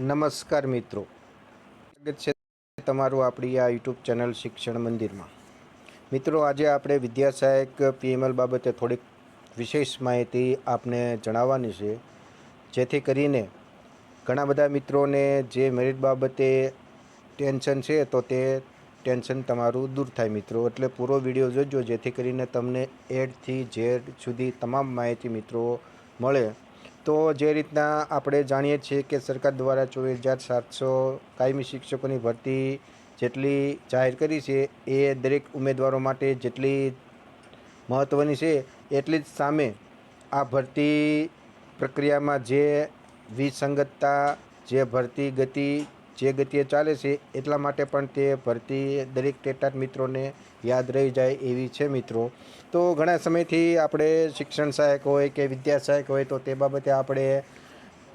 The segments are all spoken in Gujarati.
નમસ્કાર મિત્રો. સ્વાગત છે તમારું આપણી આ યુટ્યુબ ચેનલ શિક્ષણ મંદિરમાં. મિત્રો, આજે આપણે વિદ્યા સહાયક પીએમએલ બાબતે થોડીક વિશેષ માહિતી આપને જણાવવાની છે. જેથી કરીને ઘણા બધા મિત્રોને જે મેરિટ બાબતે ટેન્શન છે, તો તે ટેન્શન તમારું દૂર થાય મિત્રો. એટલે પૂરો વીડિયો જોજો, જેથી કરીને તમને એડથી ઝેડ સુધી તમામ માહિતી મિત્રો મળે. તો જે રીતના આપણે જાણીએ છીએ કે સરકાર દ્વારા ચોવીસ હજાર સાતસો કાયમી શિક્ષકોની ભરતી જેટલી જાહેર કરી છે, એ દરેક ઉમેદવારો માટે જેટલી મહત્ત્વની છે, એટલી જ સામે આ ભરતી પ્રક્રિયામાં જે વિસંગતતા, જે ભરતી ગતિ જે ગતિએ ચાલે છે, એટલા માટે પણ તે ભરતી દરેક ટેટાટ મિત્રોને યાદ રહી જાય એવી છે મિત્રો. તો ઘણા સમયથી આપણે શિક્ષણ સહાયક હોય કે વિદ્યા સહાયક હોય તો તે બાબતે આપણે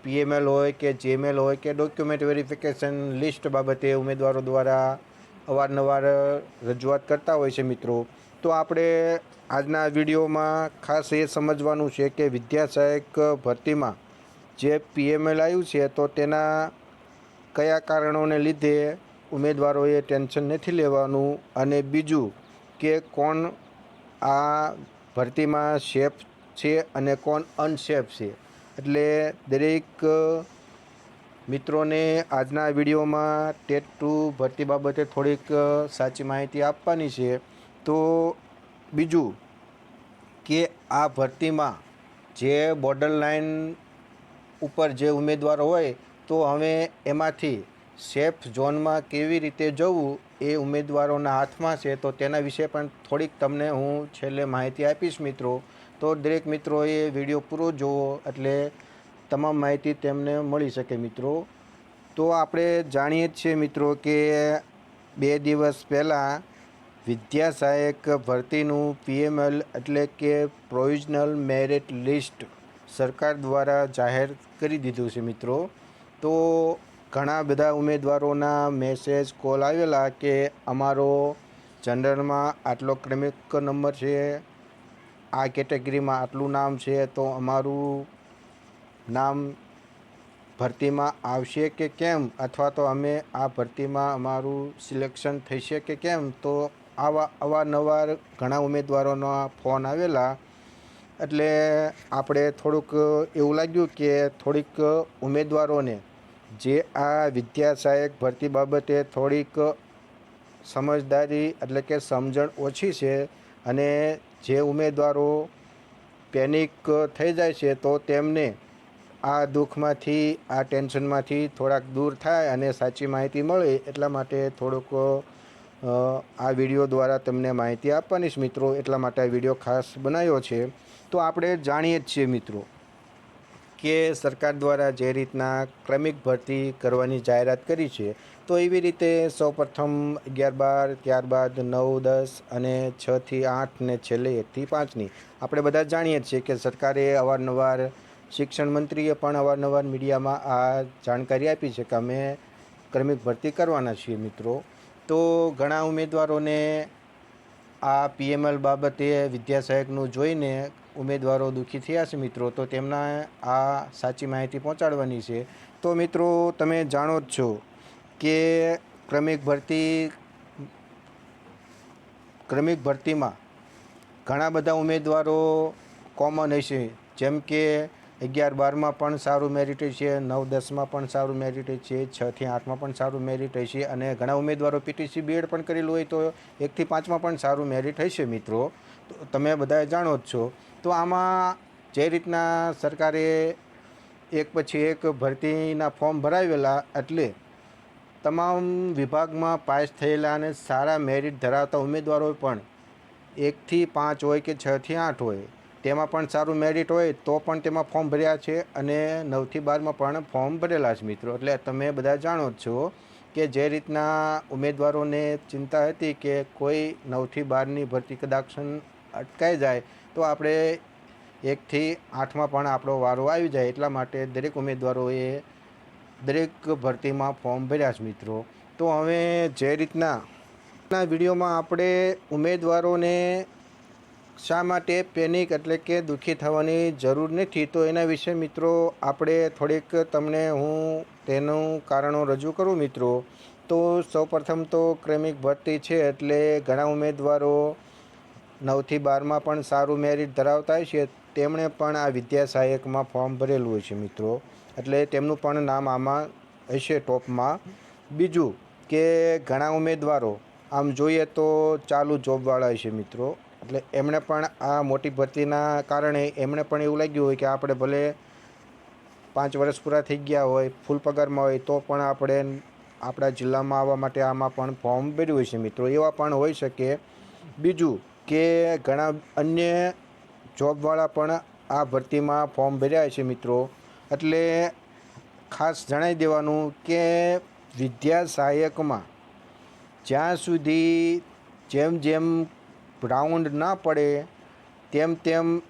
પીએમએલ હોય કે જેએમએલ હોય કે ડોક્યુમેન્ટ વેરિફિકેશન લિસ્ટ બાબતે ઉમેદવારો દ્વારા અવારનવાર રજૂઆત કરતા હોય છે મિત્રો. તો આપણે આજના વિડીયોમાં ખાસ એ સમજવાનું છે કે વિદ્યા સહાયક ભરતીમાં જે પીએમએલ આવ્યું છે, તો તેના કયા કારણોને લીધે ઉમેદવારોએ ટેન્શન નથી લેવાનું? અને બીજું, કે કોણ આ ભરતીમાં સેફ છે અને કોણ અનસેફ છે? એટલે દરેક મિત્રોને આજના વિડીયોમાં ટેટ ટુ ભરતી બાબતે થોડીક સાચી માહિતી આપવાની છે. તો બીજું, કે આ ભરતીમાં જે બોર્ડર લાઇન ઉપર જે ઉમેદવારો હોય તો હવે એમાંથી સેફ ઝોનમાં કેવી રીતે જવું એ ઉમેદવારોના હાથમાં છે, તો તેના વિશે પણ થોડીક તમને હું છેલ્લે માહિતી આપીશ મિત્રો. તો દરેક મિત્રોએ વીડિયો પૂરો જોવો, એટલે તમામ માહિતી તેમને મળી શકે મિત્રો. તો આપણે જાણીએ જ છીએ મિત્રો કે બે દિવસ પહેલાં વિદ્યા સહાયક ભરતીનું પીએમએલ એટલે કે પ્રોવિઝનલ મેરિટ લિસ્ટ સરકાર દ્વારા જાહેર કરી દીધું છે મિત્રો. તો ઘણા બધા ઉમેદવારોના મેસેજ કોલ આવેલા કે અમારો જનરલમાં આટલો ક્રમિક નંબર છે, આ કેટેગરીમાં આટલું નામ છે, તો અમારું નામ ભરતીમાં આવશે કે કેમ? અથવા તો અમે આ ભરતીમાં અમારું સિલેક્શન થશે કે કેમ? તો આવા, અવારનવાર ઘણા ઉમેદવારોના ફોન આવેલા. એટલે આપણે થોડુંક એવું લાગ્યું કે થોડીક ઉમેદવારોને જે આ વિદ્યા સહાયક ભરતી બાબતે થોડીક સમજદારી એટલે કે સમજણ ઓછી છે અને જે ઉમેદવારો પેનિક થઈ જાય છે તો તેમને આ દુઃખમાંથી, આ ટેન્શનમાંથી થોડાક દૂર થાય અને સાચી માહિતી મળે એટલા માટે થોડુંક આ વીડિયો દ્વારા તમને માહિતી આપવાની છે મિત્રો. એટલા માટે આ વીડિયો ખાસ બનાવ્યો છે. તો આપણે જાણીએ જ છીએ મિત્રો. કે સરકાર દ્વારા જે રીતના ક્રમિક ભરતી કરવાની જાહેરાત કરી છે, તો એવી રીતે સૌપ્રથમ અગિયાર બાર ત્યારબાદ નવ, દસ અને છથી આઠ ને છેલ્લે એકથી પાંચની આપણે બધા જાણીએ છીએ કે સરકારે અવારનવાર શિક્ષણ મંત્રીએ પણ અવારનવાર મીડિયામાં આ જાણકારી આપી છે કે અમે ક્રમિક ભરતી કરવાના છીએ મિત્રો. તો ઘણા ઉમેદવારોને આ પીએમએલ બાબતે વિદ્યા સહાયકનું જોઈને ઉમેદવારો દુઃખી થયા છે મિત્રો, તો તેમના આ સાચી માહિતી પહોંચાડવાની છે. તો મિત્રો, તમે જાણો જ છો કે ક્રમિક ભરતી, ક્રમિક ભરતીમાં ઘણા બધા ઉમેદવારો કોમન હશે. જેમ કે અગિયાર બારમાં પણ સારું મેરિટ છે, નવ દસમાં પણ સારું મેરિટ છે, છથી આઠમાં પણ સારું મેરિટ હશે અને ઘણા ઉમેદવારો પીટીસી બીએડ પણ કરેલું હોય તો એકથી પાંચમાં પણ સારું મેરિટ હશે મિત્રો. તો તમે બધા જાણો જ છો. તો આમાં જે રીતના સરકારે એક પછી એક ભરતીના ફોર્મ ભરાવેલા એટલે તમામ વિભાગમાં પાસ થયેલા અને સારા મેરિટ ધરાવતા ઉમેદવારો પણ એકથી પાંચ હોય કે છથી આઠ હોય તેમાં પણ સારું મેરિટ હોય તો પણ તેમાં ફોર્મ ભર્યા છે અને નવથી બારમાં પણ ફોર્મ ભરેલા છે મિત્રો. એટલે તમે બધા જાણો જ છો કે જે રીતના ઉમેદવારોને ચિંતા હતી કે કોઈ નવથી બારની ભરતી કદાક્ષન અટકાઈ જાય, તો આપણે એકથી આઠમાં પણ આપણો વારો આવી જાય. એટલા માટે દરેક ઉમેદવારોએ દરેક ભરતીમાં ફોર્મ ભર્યા છે મિત્રો. તો હવે જે રીતના વિડીયોમાં આપણે ઉમેદવારોને શા માટે પેનિક એટલે કે દુઃખી થવાની જરૂર નથી? તો એના વિશે મિત્રો, આપણે થોડીક તમને હું તેનું કારણો રજૂ કરું મિત્રો. તો સૌપ્રથમ તો ક્રેમિક ભરતી છે એટલે ઘણા ઉમેદવારો નવથી બારમાં પણ સારું મેરિટ ધરાવતા હોય છે. તેમણે પણ આ વિદ્યા સહાયકમાં ફોર્મ ભરેલું હોય છે મિત્રો. એટલે તેમનું પણ નામ આમાં હશે ટોપમાં. બીજું કે ઘણા ઉમેદવારો, આમ જોઈએ તો ચાલુ જોબવાળા છે મિત્રો. એટલે એમણે પણ આ મોટી ભરતીના કારણે એમણે પણ એવું લાગ્યું હોય કે આપણે ભલે પાંચ વર્ષ પૂરા થઈ ગયા હોય, ફૂલ પગારમાં હોય, તો પણ આપણે આપણા જિલ્લામાં આવવા માટે આમાં પણ ફોર્મ ભર્યું હોય છે મિત્રો. એવા પણ હોઈ શકે બીજું કે ઘણા અન્ય જોબવાળા પણ આ ભરતીમાં ફોર્મ ભર્યા છે મિત્રો. એટલે ખાસ જણાવી દેવાનું કે વિદ્યા સહાયકમાં જ્યાં સુધી જેમ જેમ રાઉન્ડ ના પડે, તેમ તેમ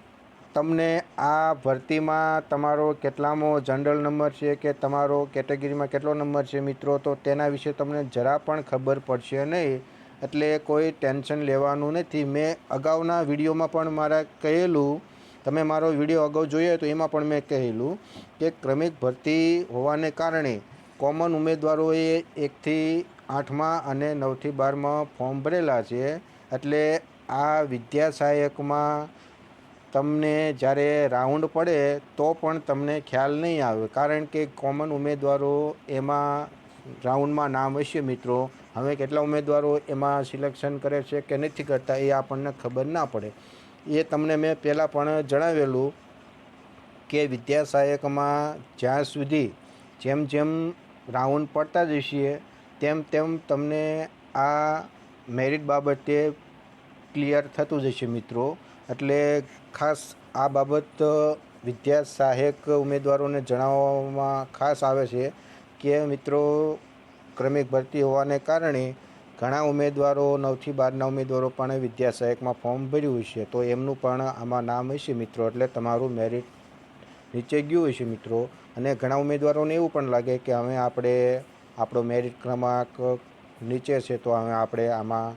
તમને આ ભરતીમાં તમારો કેટલામો જનરલ નંબર છે કે તમારો કેટેગરીમાં કેટલો નંબર છે મિત્રો, તો તેના વિશે તમને જરા પણ ખબર પડશે નહીં. એટલે કોઈ ટેન્શન લેવાનું નથી. મેં અગાઉના વિડીયોમાં પણ મારા કહેલું, તમે મારો વીડિયો અગાઉ જોઈએ તો એમાં પણ મેં કહેલું કે ક્રમિક ભરતી હોવાને કારણે કોમન ઉમેદવારોએ એકથી આઠમાં અને નવથી બારમાં ફોર્મ ભરેલા છે. એટલે આ વિદ્યા સહાયકમાં તમને જ્યારે રાઉન્ડ પડે તો પણ તમને ખ્યાલ નહીં આવે. કારણ કે કોમન ઉમેદવારો એમાં રાઉન્ડમાં નામ હશે મિત્રો. હવે કેટલા ઉમેદવારો એમાં સિલેક્શન કરે છે કે નથી કરતા એ આપણને ખબર ના પડે. એ તમને મેં પહેલાં પણ જણાવેલું કે વિદ્યા સહાયકમાં જ્યાં સુધી જેમ જેમ રાઉન્ડ પડતા જઈએ, તેમ તેમ તમને આ મેરિટ બાબતે ક્લિયર થતું જશે મિત્રો. એટલે ખાસ આ બાબત વિદ્યા સહાયક ઉમેદવારોને જણાવવામાં ખાસ આવે છે કે મિત્રો, ક્રમિક ભરતી હોવાને કારણે ઘણા ઉમેદવારો, નવથી બારના ઉમેદવારો પણ વિદ્યા સહાયકમાં ફોર્મ ભર્યું હશે તો એમનું પણ આમાં નામ હશે મિત્રો, એટલે તમારું મેરિટ નીચે ગયું હશે મિત્રો. અને ઘણા ઉમેદવારોને એવું પણ લાગે કે હવે આપણે, આપણો મેરિટ ક્રમાંક નીચે છે, તો હવે આપણે આમાં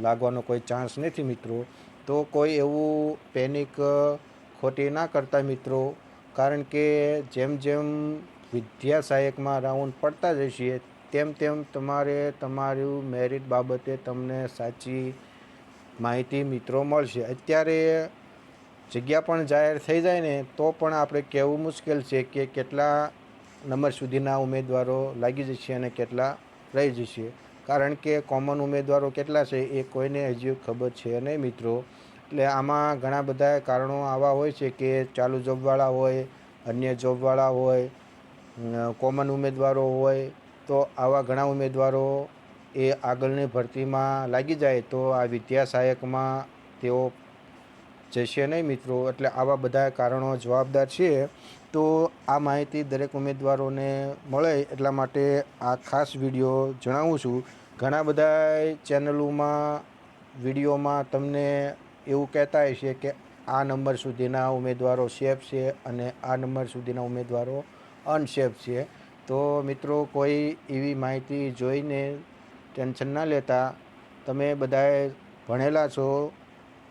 લાગવાનો કોઈ ચાન્સ નથી મિત્રો. તો કોઈ એવું પેનિક ખોટી ના કરતા મિત્રો. કારણ કે જેમ જેમ વિદ્યા સહાયકમાં રાઉન્ડ પડતા જશે, તેમ તેમ તમારે તમારું મેરિટ બાબતે તમને સાચી માહિતી મિત્રો મળશે. અત્યારે જગ્યા પણ જાહેર થઈ જાય ને, તો પણ આપણે કહેવું મુશ્કેલ છે કે કેટલા નંબર સુધીના ઉમેદવારો લાગી જશે અને કેટલા રહી જશે. કારણ કે કોમન ઉમેદવારો કેટલા છે એ કોઈને હજી ખબર છે નહીં મિત્રો. એટલે આમાં ઘણા બધા કારણો આવા હોય છે કે ચાલુ જોબવાળા હોય, અન્ય જોબવાળા હોય કોમન ઉમેદવારો હોય, તો આવા ઘણા ઉમેદવારો એ આગળની ભરતીમાં લાગી જાય તો આ વિદ્યા સહાયકમાં તેઓ જશે નહીં મિત્રો. એટલે આવા બધા કારણો જવાબદાર છે, તો આ માહિતી દરેક ઉમેદવારોને મળે એટલા માટે આ ખાસ વીડિયો જણાવું છું. ઘણા બધા ચેનલોમાં વિડીયોમાં તમને એવું કહેતા હશે કે આ નંબર સુધીના ઉમેદવારો સેફ છે અને આ નંબર સુધીના ઉમેદવારો અનસેફ છે. તો મિત્રો, કોઈ એવી માહિતી જોઈને ટેન્શન ના લેતા તમે બધાએ ભણેલા છો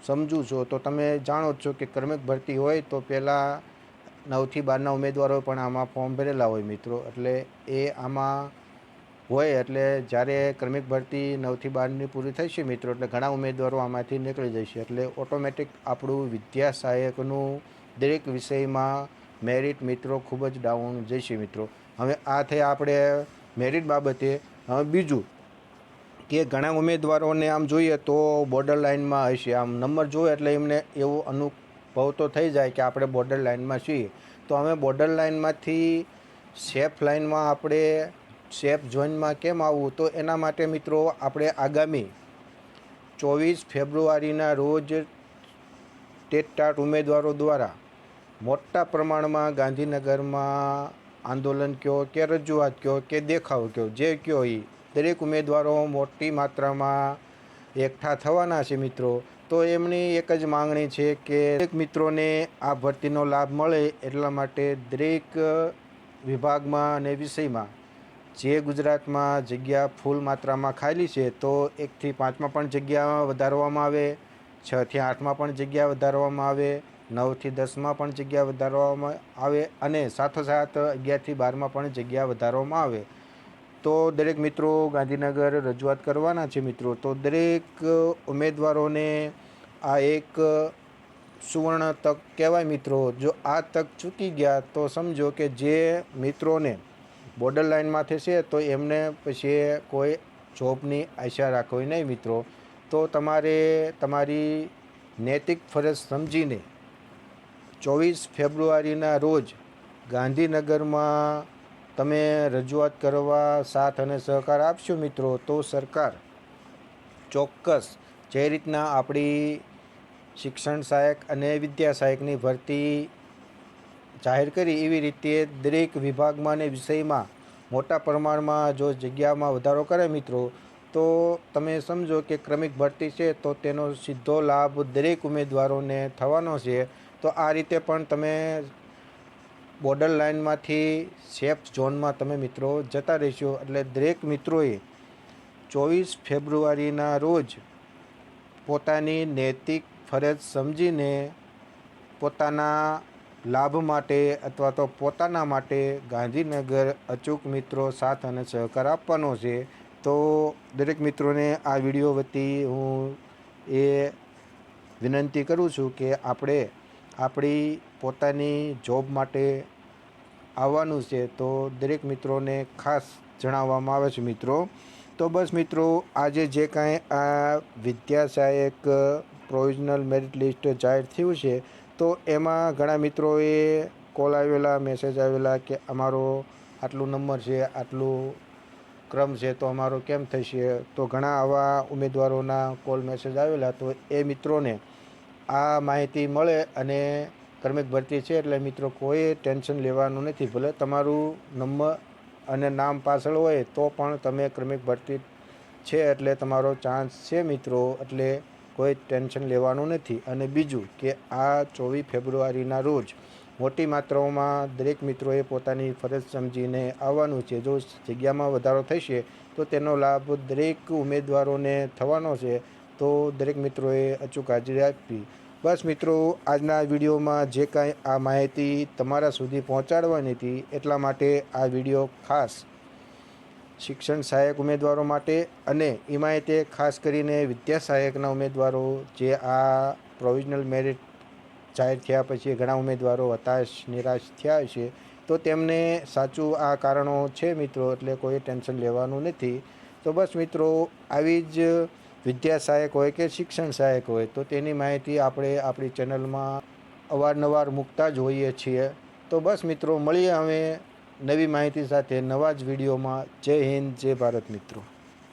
સમજુ છો, તો તમે જાણો છો કે ક્રમિક ભરતી હોય તો પહેલાં નવથી બારના ઉમેદવારો પણ આમાં ફોર્મ ભરેલા હોય મિત્રો. એટલે એ આમાં હોય એટલે જ્યારે ક્રમિક ભરતી નવથી બારની પૂરી થશે મિત્રો, એટલે ઘણા ઉમેદવારો આમાંથી નીકળી જશે. એટલે ઓટોમેટિક આપણું વિદ્યા સહાયકનું દરેક વિષયમાં મેરિટ મિત્રો ખૂબ જ ડાઉન જશે મિત્રો. હવે આ થઈ આપણે મેરિટ બાબતે. હવે બીજું કે ઘણા ઉમેદવારોને આમ જોઈએ તો બોર્ડર લાઇનમાં હશે. આમ નંબર જોઈએ એટલે એમને એવો અનુભવ તો થઈ જાય કે આપણે બોર્ડર લાઇનમાં છીએ. તો અમે બોર્ડર લાઇનમાંથી સેફ લાઇનમાં આપણે સેફ ઝોનમાં કેમ આવવું? તો એના માટે મિત્રો આપણે આગામી ચોવીસ ફેબ્રુઆરીના રોજ ટેટટાટ ઉમેદવારો દ્વારા મોટા પ્રમાણમાં ગાંધીનગરમાં આંદોલન કહો કે રજૂઆત કહો કે દેખાવ કયો? જે કયો એ દરેક ઉમેદવારો મોટી માત્રામાં એકઠા થવાના છે મિત્રો. તો એમની એક જ માંગણી છે કે દરેક મિત્રોને આ ભરતીનો લાભ મળે એટલા માટે દરેક વિભાગમાં અને વિષયમાં જે ગુજરાતમાં જગ્યા ફૂલ માત્રામાં ખાલી છે, તો એકથી પાંચમાં પણ જગ્યા વધારવામાં આવે, છથી આઠમાં પણ જગ્યા વધારવામાં આવે, નવથી દસમાં પણ જગ્યા વધારવામાં આવે અને સાથોસાથ અગિયારથી બારમાં પણ જગ્યા વધારવામાં આવે. તો દરેક મિત્રો ગાંધીનગર રજૂઆત કરવાના છે મિત્રો. તો દરેક ઉમેદવારોને આ એક સુવર્ણ તક કહેવાય મિત્રો. જો આ તક ચૂકી ગયા તો સમજો કે જે મિત્રોને બોર્ડર લાઇનમાંથી છે તો એમને પછી કોઈ જોબની આશા રાખવી નહીં મિત્રો. તો તમારે તમારી નૈતિક ફરજ સમજીને ચોવીસ ફેબ્રુઆરીના રોજ ગાંધીનગરમાં તમે રજૂઆત કરવા સાથ અને સહકાર આપશો મિત્રો, તો સરકાર ચોક્કસ જે રીતના આપણી શિક્ષણ સહાયક અને વિદ્યા સહાયકની ભરતી જાહેર કરી, એવી રીતે દરેક વિભાગમાં અને વિષયમાં મોટા પ્રમાણમાં જો જગ્યામાં વધારો કરે મિત્રો, તો તમે સમજો કે ક્રમિક ભરતી છે, તો તેનો સીધો લાભ દરેક ઉમેદવારોને થવાનો છે. તો આ રીતે પણ તમે બોર્ડર લાઇનમાંથી સેફ ઝોનમાં તમે મિત્રો જતા રહેશો. એટલે દરેક મિત્રોએ ચોવીસ ફેબ્રુઆરીના રોજ પોતાની નૈતિક ફરજ સમજીને પોતાના લાભ માટે અથવા તો પોતાના માટે ગાંધીનગર અચૂક મિત્રો સાથ અને સહકાર આપવાનો છે. તો દરેક મિત્રોને આ વીડિયો વતી હું એ વિનંતી કરું છું કે આપણે આપણી પોતાની જોબ માટે આવવાનું છે તો દરેક મિત્રોને ખાસ જણાવવામાં આવે છે મિત્રો. તો બસ મિત્રો, આજે જે કાંઈ આ વિદ્યા સહાયક પ્રોવિઝનલ મેરિટ લિસ્ટ જાહેર થયું છે, તો એમાં ઘણા મિત્રોએ કોલ આવેલા, મેસેજ આવેલા કે અમારો આટલું નંબર છે, આટલું ક્રમ છે, તો અમારો કેમ થશે તો ઘણા આવા ઉમેદવારોના કોલ મેસેજ આવેલા, તો એ મિત્રોને આ માહિતી મળે અને કર્મિક ભરતી છે એટલે મિત્રો કોઈ ટેન્શન લેવાનું નથી. ભલે તમારું નંબર અને નામ પાછળ હોય તો પણ તમે ક્રમિક ભરતી છે એટલે તમારો ચાન્સ છે મિત્રો, એટલે કોઈ ટેન્શન લેવાનું નથી. અને બીજું કે આ ચોવીસ ફેબ્રુઆરીના રોજ મોટી માત્રાઓમાં દરેક મિત્રોએ પોતાની ફરજ સમજીને આવવાનું છે. જો જગ્યામાં વધારો થશે તો તેનો લાભ દરેક ઉમેદવારોને થવાનો છે. તો દરેક મિત્રોએ અચૂક હાજરી આપવી. બસ મિત્રો, આજના વિડીયોમાં જે કાંઈ આ માહિતી તમારા સુધી પહોંચાડવાની હતી, એટલા માટે આ વીડિયો ખાસ શિક્ષણ સહાયક ઉમેદવારો માટે અને એમાંય તે ખાસ કરીને વિદ્યા સહાયકના ઉમેદવારો, જે આ પ્રોવિઝનલ મેરિટ જાહેર થયા પછી ઘણા ઉમેદવારો હતાશ, નિરાશ થયા છે, તો તેમને સાચું આ કારણો છે મિત્રો, એટલે કોઈ ટેન્શન લેવાનું નથી. તો બસ મિત્રો, આવી જ વિદ્યા સહાયક હોય કે શિક્ષણ સહાયક હોય, તો તેની માહિતી આપણે આપણી ચેનલમાં અવારનવાર મૂકતા જ હોઈએ છીએ. તો બસ મિત્રો, મળીએ હવે નવી માહિતી સાથે નવા જ વિડીયોમાં. જય હિન્દ, જય ભારત મિત્રો.